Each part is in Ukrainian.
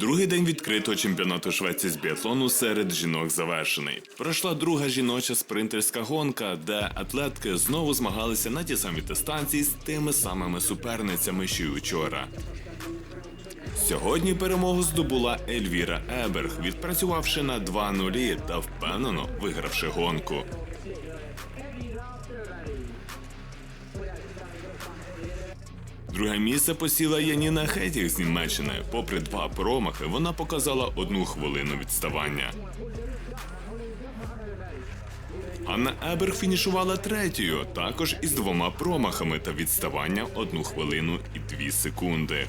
Другий день відкритого чемпіонату Швеції з біатлону серед жінок завершений. Пройшла друга жіноча спринтерська гонка, де атлетки знову змагалися на ті самі дистанції з тими самими суперницями, що й учора. Сьогодні перемогу здобула Ельвіра Еберг, відпрацювавши на 2-0 та впевнено вигравши гонку. Друге місце посіла Яніна Хетіх з Німеччини. Попри два промахи, вона показала одну хвилину відставання. Анна Еберг фінішувала третьою, також із двома промахами та відставання одну хвилину і дві секунди.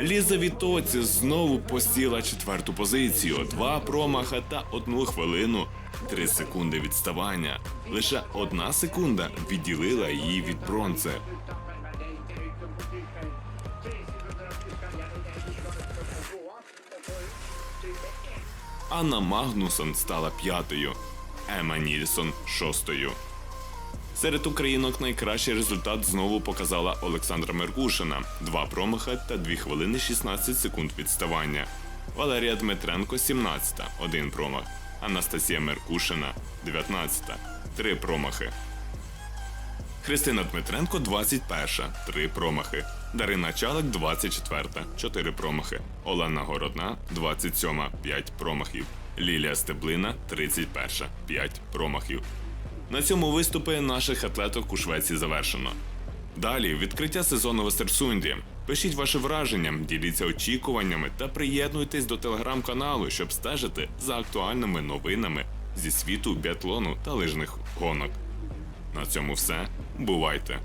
Ліза Вітоці знову посіла четверту позицію. Два промаха та одну хвилину, три секунди відставання. Лише одна секунда відділила її від бронзи. Анна Магнусон стала п'ятою, Ема Нільсон шостою. Серед українок найкращий результат знову показала Олександра Меркушина. Два промахи та 2 хвилини 16 секунд відставання. Валерія Дмитренко 17, один промах. Анастасія Меркушина 19, три промахи. Христина Дмитренко 21, три промахи. Дарина Чалик 24, 4 промахи. Олена Городна 27, 5 промахів. Лілія Стеблина 31, 5 промахів. На цьому виступи наших атлеток у Швеції завершено. Далі відкриття сезону в Естерсунді. Пишіть ваші враження, діліться очікуваннями та приєднуйтесь до телеграм-каналу, щоб стежити за актуальними новинами зі світу біатлону та лижних гонок. На цьому все. Бувайте!